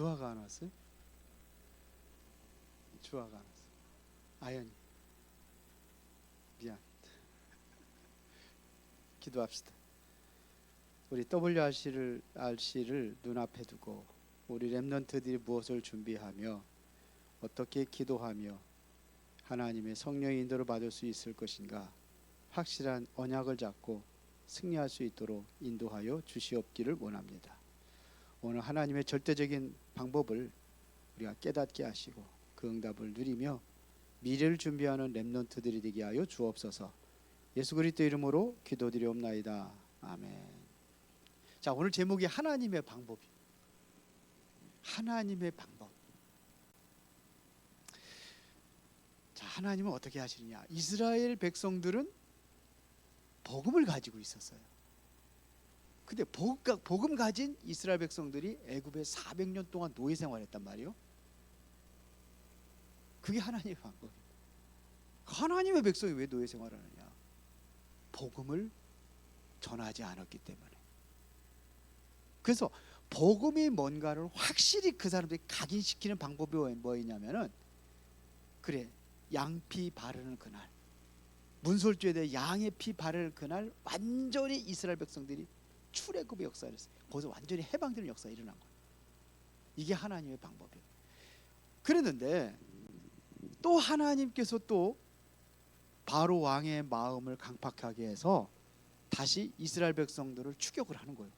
주화가 안 왔어요? 주화가 안 왔어. 아연이 미안. 기도합시다. 우리 WRC를 RC를 눈앞에 두고 우리 렘넌트들이 무엇을 준비하며 어떻게 기도하며 하나님의 성령의 인도를 받을 수 있을 것인가 확실한 언약을 잡고 승리할 수 있도록 인도하여 주시옵기를 원합니다. 오늘 하나님의 절대적인 방법을 우리가 깨닫게 하시고 그 응답을 누리며 미래를 준비하는 렘넌트들이 되게 하여 주옵소서. 예수 그리스도 이름으로 기도드리옵나이다. 아멘. 자, 오늘 제목이 하나님의 방법이. 하나님의 방법. 자, 하나님은 어떻게 하시느냐? 이스라엘 백성들은 복음을 가지고 있었어요. 근데 복음, 가진 이스라엘 백성들이 애굽에 400년 동안 노예 생활했단 말이에요. 그게 하나님의 방법이에요. 하나님의 백성이 왜 노예 생활하느냐? 복음을 전하지 않았기 때문에. 그래서 복음이 뭔가를 확실히 그 사람들이 각인시키는 방법이 뭐였냐면은 그래 양피 바르는 그날 문설주에 대해 양의 피 바를 그날 완전히 이스라엘 백성들이 출애굽의 역사를. 거기서 완전히 해방되는 역사가 일어난 거예요. 이게 하나님의 방법이에요. 그랬는데 또 하나님께서 또 바로 왕의 마음을 강팍하게 해서 다시 이스라엘 백성들을 추격을 하는 거예요.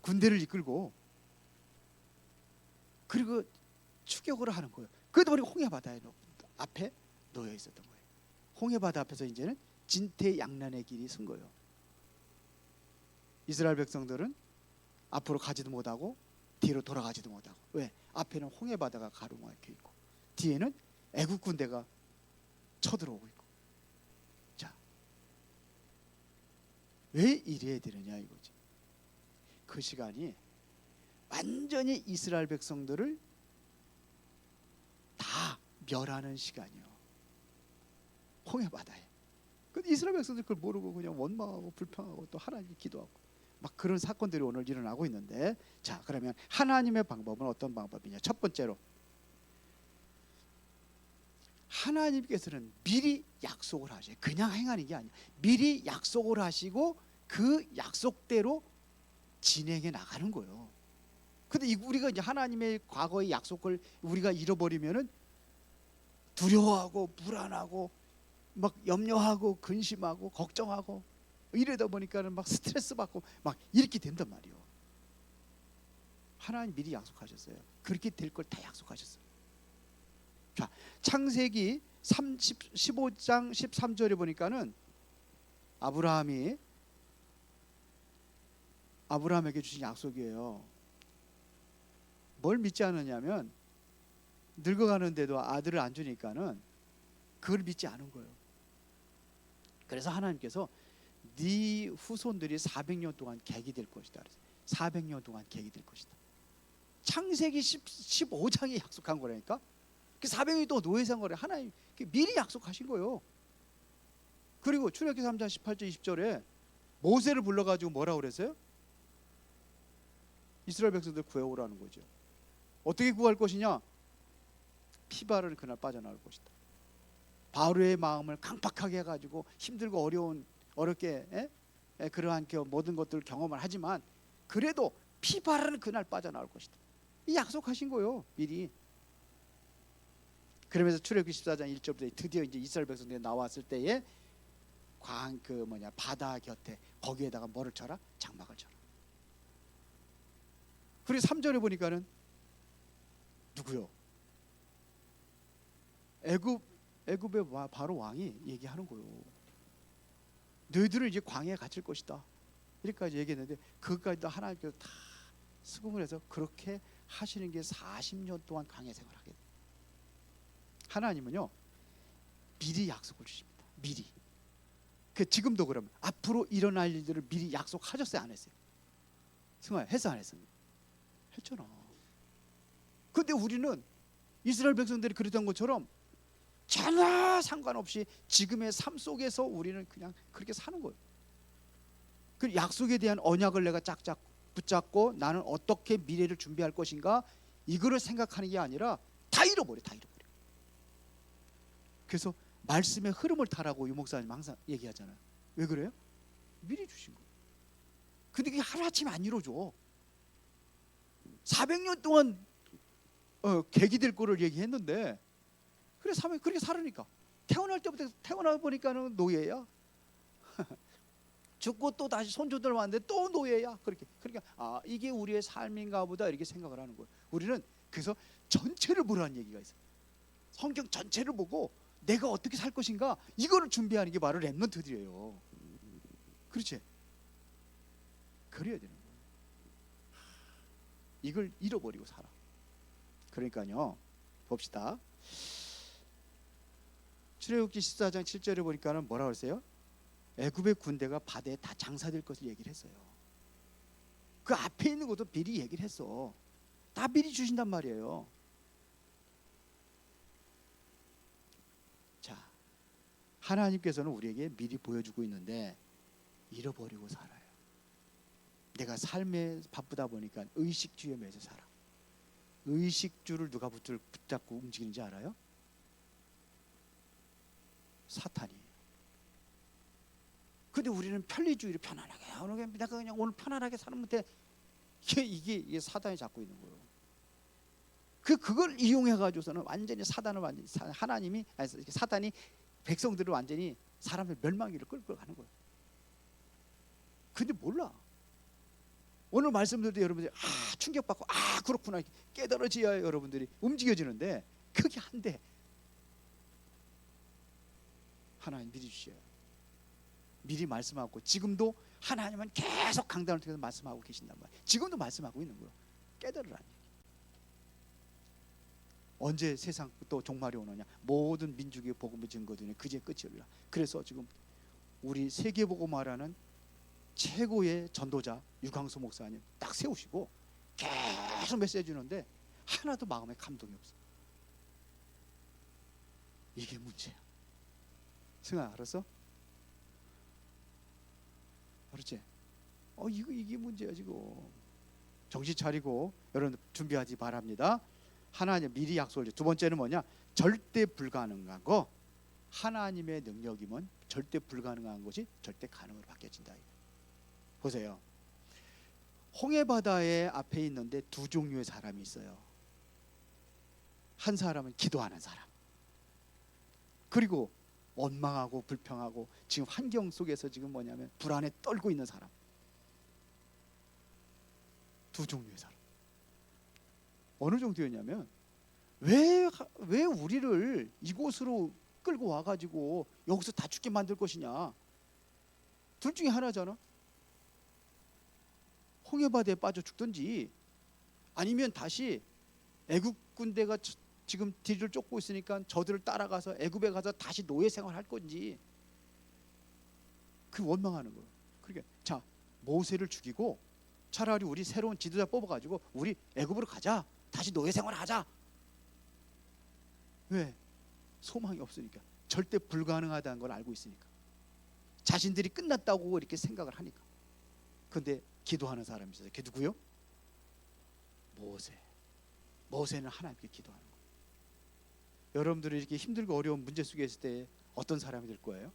군대를 이끌고 그리고 추격을 하는 거예요. 그러다 보니 홍해 바다에 앞에 놓여 있었던 거예요. 홍해 바다 앞에서 이제는 진퇴양난의 길이 선 거예요. 이스라엘 백성들은 앞으로 가지도 못하고 뒤로 돌아가지도 못하고 왜? 앞에는 홍해 바다가 가로막혀 있고 뒤에는 애국 군대가 쳐들어오고 있고 자, 왜 이래야 되느냐 이거지. 그 시간이 완전히 이스라엘 백성들을 다 멸하는 시간이요. 홍해 바다에. 근데 이스라엘 백성들 그걸 모르고 그냥 원망하고 불평하고 또 하나님 기도하고 막 그런 사건들이 오늘 일어나고 있는데 자 그러면 하나님의 방법은 어떤 방법이냐? 첫 번째로 하나님께서는 미리 약속을 하셔요. 그냥 행하는 게 아니야. 미리 약속을 하시고 그 약속대로 진행해 나가는 거예요. 근데 이- 우리가 이제 하나님의 과거의 약속을 우리가 잃어버리면은 두려워하고 불안하고 막 염려하고 근심하고 걱정하고 이러다 보니까는 막 스트레스 받고 막 이렇게 된단 말이에요. 하나님 미리 약속하셨어요. 그렇게 될 걸 다 약속하셨어요. 자, 창세기 30, 15장 13절에 보니까는 아브라함이 아브라함에게 주신 약속이에요. 뭘 믿지 않느냐면 늙어가는데도 아들을 안 주니까는 그걸 믿지 않은 거예요. 그래서 하나님께서 네 후손들이 400년 동안 객이 될 것이다. 400년 동안 객이 될 것이다. 창세기 10, 15장에 약속한 거라니까. 그 400년 동안 노예 생활을 하나님 미리 약속하신 거예요. 그리고 출애굽기 3장 18절 20절에 모세를 불러 가지고 뭐라고 그랬어요? 이스라엘 백성들 구해오라는 거죠. 어떻게 구할 것이냐? 피바를 그날 빠져나올 것이다. 바로의 마음을 강팍하게 해가지고 힘들고 어려운 어렵게 에? 에, 그러한 그 모든 것들을 경험을 하지만 그래도 피바라는 그날 빠져나올 것이다. 이 약속하신 거요 미리. 그러면서 출애굽기 14장 1절부터 드디어 이제 이스라엘 백성들이 나왔을 때에 광 그 뭐냐 바다 곁에 거기에다가 뭐를 쳐라 장막을 쳐라. 그리고 3절에 보니까는 누구요? 애굽 애굽의 와- 바로 왕이 얘기하는 거요. 너희들은 이제 광야에 갇힐 것이다. 이렇게까지 얘기했는데 그것까지도 하나님께서 다 수긍을 해서 그렇게 하시는 게 40년 동안 광야 생활을 하게 돼. 하나님은요 미리 약속을 주십니다. 미리. 그 지금도 그러면 앞으로 일어날 일들을 미리 약속하셨어요, 안 했어요? 승화야, 했어 안 했어? 했잖아. 근데 우리는 이스라엘 백성들이 그랬던 것처럼 전혀 상관없이 지금의 삶 속에서 우리는 그냥 그렇게 사는 거예요. 그 약속에 대한 언약을 내가 짝짝 붙잡고 나는 어떻게 미래를 준비할 것인가 이거를 생각하는 게 아니라 다 잃어버려 다 잃어버려 그래서 말씀의 흐름을 타라고 유 목사님 항상 얘기하잖아요 왜 그래요? 미리 주신 거예요 근데 그게 하루아침에 안 이루어져 400년 동안 어, 계기 될 거를 얘기했는데 그래 300 그렇게 살으니까. 태어날 때부터 태어나 보니까는 노예야. 죽고 또 다시 손주들 왔는데 또 노예야. 그렇게. 그러니까 아 이게 우리의 삶인가 보다. 이렇게 생각을 하는 거예요. 우리는 그래서 전체를 보라는 얘기가 있어요. 성경 전체를 보고 내가 어떻게 살 것인가 이거를 준비하는 게 바로 랩런트들이에요. 그렇지? 그래야 되는 거예요. 이걸 잃어버리고 살아. 그러니까요. 봅시다 출애굽기 14장 7절에 보니까는 뭐라 그랬어요? 애굽의 군대가 바다에 다 장사될 것을 얘기를 했어요. 그 앞에 있는 것도 미리 얘기를 했어. 다 미리 주신단 말이에요. 자, 하나님께서는 우리에게 미리 보여주고 있는데 잃어버리고 살아요. 내가 삶에 바쁘다 보니까 의식주에 매여 살아. 의식주를 누가 붙잡고 움직이는지 알아요? 사탄이. 근데 우리는 편리주의를 편안하게 오늘 내가 그냥 오늘 편안하게 사는 데 이게, 이게 이게 사단이 잡고 있는 거예요. 그 그걸 이용해 가지고서는 완전히 사단을 완전히 사- 하나님이 아니 사단이 백성들을 완전히 사람의 멸망위로 끌고 가는 거예요. 근데 몰라. 오늘 말씀들도 여러분들이 아 충격받고 아 그렇구나 깨달아져야 여러분들이 움직여지는데 그게 안 돼. 하나님 미리 주셔요. 미리 말씀하고 지금도 하나님은 계속 강단을 통해서 말씀하고 계신단 말이에요. 지금도 말씀하고 있는 거예요. 깨달으라는 얘기. 언제 세상 또 종말이 오느냐? 모든 민족의 복음을 증거되니 그제 끝이 올라. 그래서 지금 우리 세계 복음화라는 최고의 전도자 유광수 목사님 딱 세우시고 계속 메시지 주는데 하나도 마음에 감동이 없어. 이게 문제야. 승아 알았어? 그렇지? 어 이거 이게 문제야 지금. 정신 차리고 여러분 준비하지 바랍니다. 하나님 미리 약속을 두 번째는 뭐냐? 절대 불가능한 거. 하나님의 능력이면 절대 불가능한 것이 절대 가능으로 바뀌어진다. 보세요. 홍해 바다의 앞에 있는데 두 종류의 사람이 있어요. 한 사람은 기도하는 사람. 그리고 원망하고 불평하고 지금 환경 속에서 지금 뭐냐면 불안에 떨고 있는 사람. 두 종류의 사람. 어느 정도였냐면 왜 왜 우리를 이곳으로 끌고 와 가지고 여기서 다 죽게 만들 것이냐? 둘 중에 하나잖아. 홍해바다에 빠져 죽든지 아니면 다시 애국 군대가 저- 지금 뒤를 쫓고 있으니까 저들을 따라가서 애굽에 가서 다시 노예 생활할 건지 그 원망하는 거예요. 그러니까 자 모세를 죽이고 차라리 우리 새로운 지도자 뽑아가지고 우리 애굽으로 가자. 다시 노예 생활하자. 왜? 소망이 없으니까 절대 불가능하다는 걸 알고 있으니까 자신들이 끝났다고 이렇게 생각을 하니까. 근데 기도하는 사람이 있어요. 그게 누구요? 모세. 모세는 하나님께 기도하는 거예요. 여러분들이 이렇게 힘들고 어려운 문제 속에 있을 때 어떤 사람이 될 거예요?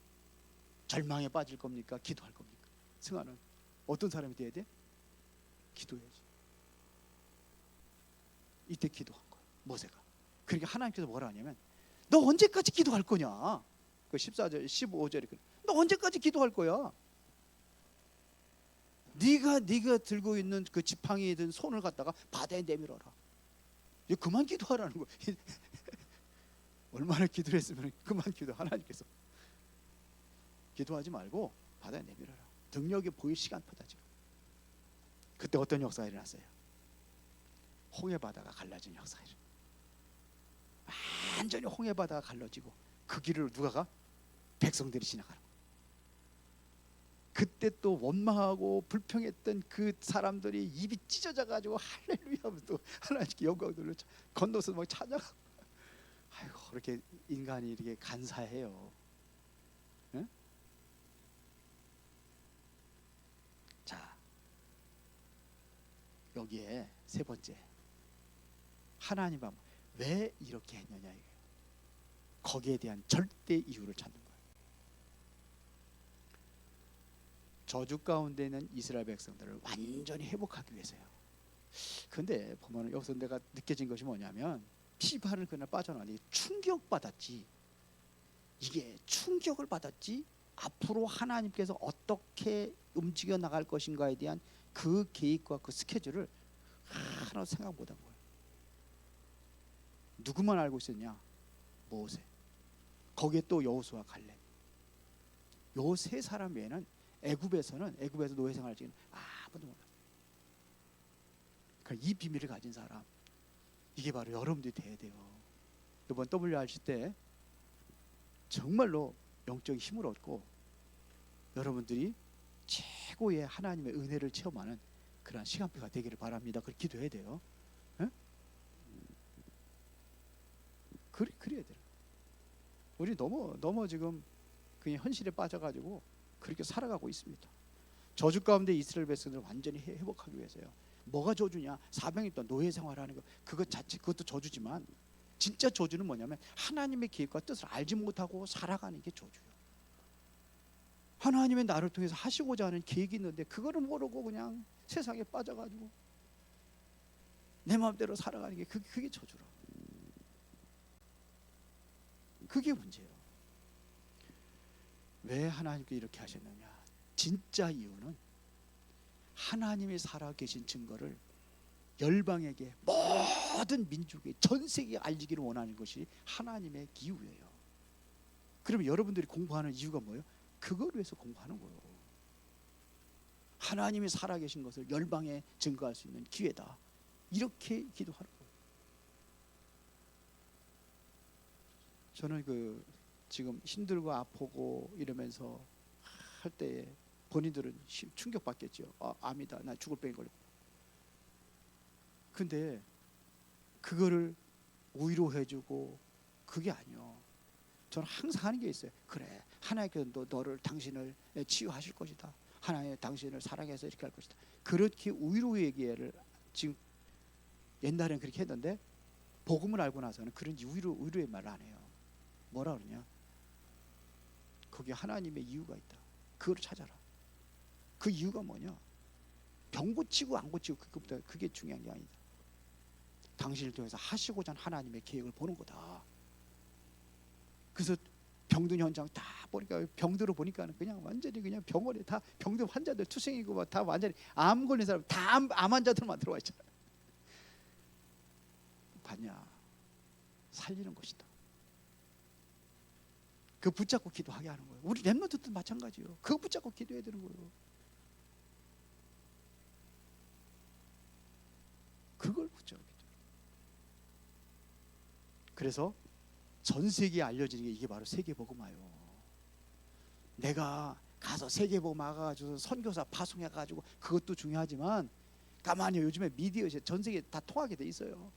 절망에 빠질 겁니까? 기도할 겁니까? 승아는 어떤 사람이 돼야 돼? 기도해야지. 이때 기도한 거예요. 모세가. 그러니까 하나님께서 뭐라 하냐면 너 언제까지 기도할 거냐? 그 14절, 15절에 너 언제까지 기도할 거야? 네가 네가 들고 있는 그 지팡이에 든 손을 갖다가 바다에 내밀어라. 그만 기도하라는 거. 얼마나 기도를 했으면 그만 기도 하나님께서 기도하지 말고 바다에 내밀어라. 능력이 보일 시간보다 지금. 그때 어떤 역사가 일어났어요? 홍해 바다가 갈라진 역사가 일어났어요. 완전히 홍해 바다가 갈라지고 그 길을 누가 가? 백성들이 지나가는. 그때 또 원망하고 불평했던 그 사람들이 입이 찢어져 가지고 할렐루야 하면서 또 하나님께 영광 돌려 건너서 막 아이고 그렇게 인간이 이렇게 간사해요. 응? 자 여기에 세 번째 하나님 앞왜 이렇게 했느냐 이거예요. 거기에 대한 절대 이유를 찾는 거예요. 저주 가운데 있는 이스라엘 백성들을 완전히 회복하기 위해서요. 근데 보면 여기서 내가 느껴진 것이 뭐냐면 피바를 그날 빠져나가니 충격받았지. 이게 충격을 받았지. 앞으로 하나님께서 어떻게 움직여 나갈 것인가에 대한 그 계획과 그 스케줄을 하나 생각 못한 거예요. 누구만 알고 있었냐? 모세. 거기에 또 여호수아 갈렙. 요 세 사람 외에는 애굽에서는 애굽에서 노예 생활을 지금 아무도 몰라. 그러니까 이 비밀을 가진 사람 이게 바로 여러분들이 돼야 돼요. 이번 WRC 때 정말로 영적인 힘을 얻고 여러분들이 최고의 하나님의 은혜를 체험하는 그런 시간표가 되기를 바랍니다. 그렇게 기도해야 돼요. 예? 그래 그래야 돼요. 우리 너무 너무 지금 그냥 현실에 빠져가지고 그렇게 살아가고 있습니다. 저주 가운데 이스라엘 백성을 완전히 회- 회복하기 위해서요. 뭐가 저주냐? 400년 동안 노예 생활하는 거 그것 자체 그것도 저주지만 진짜 저주는 뭐냐면 하나님의 계획과 뜻을 알지 못하고 살아가는 게 저주예요. 하나님의 나를 통해서 하시고자 하는 계획이 있는데 그거를 모르고 그냥 세상에 빠져가지고 내 마음대로 살아가는 게 그, 그게 저주라. 그게 문제예요. 왜 하나님께 이렇게 하셨느냐? 진짜 이유는 하나님이 살아계신 증거를 열방에게 모든 민족에 전 세계에 알리기를 원하는 것이 하나님의 기후예요. 그러면 여러분들이 공부하는 이유가 뭐예요? 그걸 위해서 공부하는 거예요. 하나님이 살아계신 것을 열방에 증거할 수 있는 기회다. 이렇게 기도하는 거예요. 저는 그 지금 힘들고 아프고 이러면서 할 때에 본인들은 심- 충격받겠죠. 아, 암이다. 나 죽을 병이 걸렸고. 근데 그거를 위로해주고 그게 아니요. 저는 항상 하는 게 있어요. 그래, 하나님께서 너, 너를 당신을 치유하실 것이다. 하나님 당신을 사랑해서 이렇게 할 것이다. 그렇게 위로 얘기를 지금 옛날엔 그렇게 했는데 복음을 알고 나서는 그런 위로 위로의 말을 안 해요. 뭐라 그러냐? 거기 하나님의 이유가 있다. 그걸 찾아라. 그 이유가 뭐냐? 병 고치고 안 고치고 그것보다 그게 중요한 게 아니다. 당신을 통해서 하시고자 하는 하나님의 계획을 보는 거다. 그래서 병든 현장 다 보니까 병들어 보니까는 그냥 완전히 그냥 병원에 다 병든 환자들 투생이고 막 다 완전히 암 걸린 사람 다암 암 환자들만 들어와 있잖아. 봤냐? 살리는 것이다. 그 붙잡고 기도하게 하는 거예요. 우리 랩런트도 마찬가지예요. 그거 붙잡고 기도해야 되는 거예요. 그걸 붙잡고 기도. 그래서 전 세계에 알려지는 게 이게 바로 세계 복음화요. 내가 가서 세계 복음 와가지고 선교사 파송해가지고 그것도 중요하지만 가만히 요즘에 미디어 전 세계 다 통하게 돼 있어요.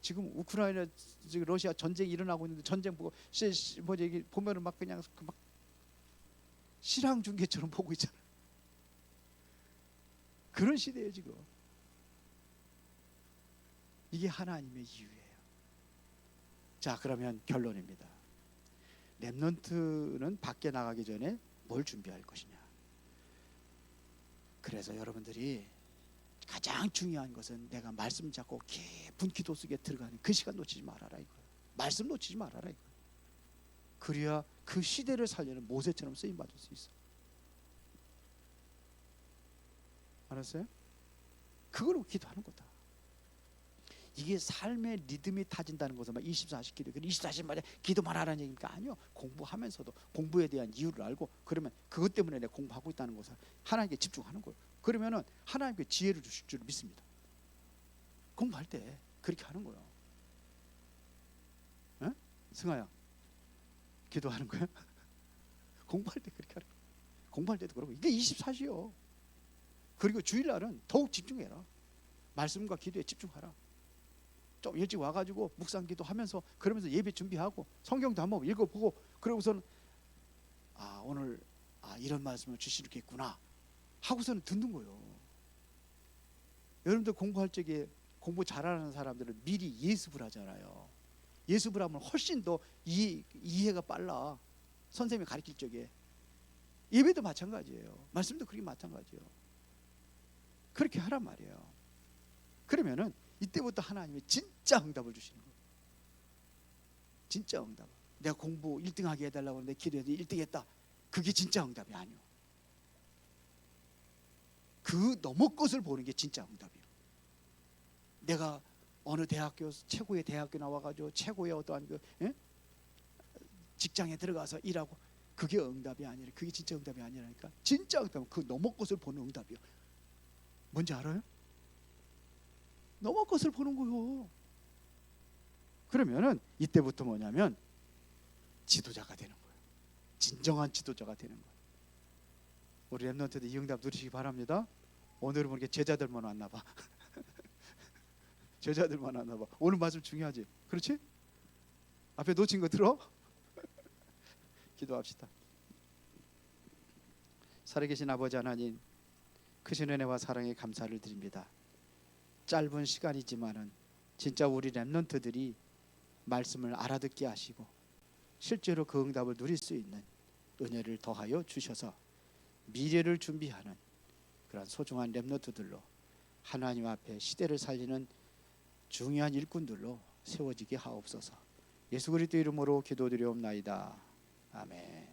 지금 우크라이나 지금 러시아 전쟁이 일어나고 있는데 전쟁 보고 뭐지 이게 보면은 막 그냥 그막 실황 중계처럼 보고 있잖아. 그런 시대예요 지금. 이게 하나님의 이유예요. 자 그러면 결론입니다. 렘넌트는 밖에 나가기 전에 뭘 준비할 것이냐. 그래서 여러분들이 가장 중요한 것은 내가 말씀 잡고 깊은 기도 속에 들어가는 그 시간 놓치지 말아라 이거예요. 말씀 놓치지 말아라 이거예요. 그래야 그 시대를 살리는 모세처럼 쓰임 받을 수 있어. 알았어요? 그걸로 기도하는 거다. 이게 삶의 리듬이 타진다는 것은 막 24시 기도, 24시 만에 기도만 하라는 얘기입니까? 아니요. 공부하면서도 공부에 대한 이유를 알고 그러면 그것 때문에 내가 공부하고 있다는 것을 하나님께 집중하는 거예요. 그러면은 하나님께 지혜를 주실 줄 믿습니다. 공부할 때 그렇게 하는 거예요. 응? 승아야, 기도하는 거야? 공부할 때 그렇게 하는 거야. 공부할 때도 그러고 이게 24시요. 그리고 주일날은 더욱 집중해라. 말씀과 기도에 집중하라. 좀 일찍 와가지고 묵상 기도 하면서 그러면서 예배 준비하고 성경도 한번 읽어보고 그러고서는 아 오늘 아 이런 말씀을 주시겠구나 하고서는 듣는 거예요. 여러분들 공부할 적에 공부 잘하는 사람들은 미리 예습을 하잖아요. 예습을 하면 훨씬 더 이해, 이해가 빨라. 선생님이 가르칠 적에 예배도 마찬가지예요. 말씀도 그렇게 마찬가지예요. 그렇게 하란 말이에요. 그러면은 이때부터 하나님이 진 짜 응답을 주시는 거예요. 진짜 응답. 내가 공부 1등 하게 해달라고 내 기도해도 1등 했다. 그게 진짜 응답이 아니요. 그 넘어 것을 보는 게 진짜 응답이에요. 내가 어느 대학교 최고의 대학교 나와가지고 최고의 어떠한 그 예? 직장에 들어가서 일하고 그게 응답이 아니라 그게 진짜 응답이 아니라니까 진짜 응답은 그 넘어 것을 보는 응답이요. 뭔지 알아요? 넘어 것을 보는 거요. 그러면은 이때부터 뭐냐면 지도자가 되는 거예요. 진정한 지도자가 되는 거예요. 우리 랩런트들 이 응답 누리시기 바랍니다. 오늘은 이렇게 제자들만 왔나 봐. 제자들만 왔나 봐. 오늘 말씀 중요하지. 그렇지? 앞에 놓친 거 들어? 기도합시다. 살아계신 아버지 하나님 크신 은혜와 사랑에 감사를 드립니다. 짧은 시간이지만은 진짜 우리 랩런트들이 말씀을 알아듣게 하시고 실제로 그 응답을 누릴 수 있는 은혜를 더하여 주셔서 미래를 준비하는 그런 소중한 랩런트들로 하나님 앞에 시대를 살리는 중요한 일꾼들로 세워지게 하옵소서. 예수 그리스도 이름으로 기도드리옵나이다. 아멘.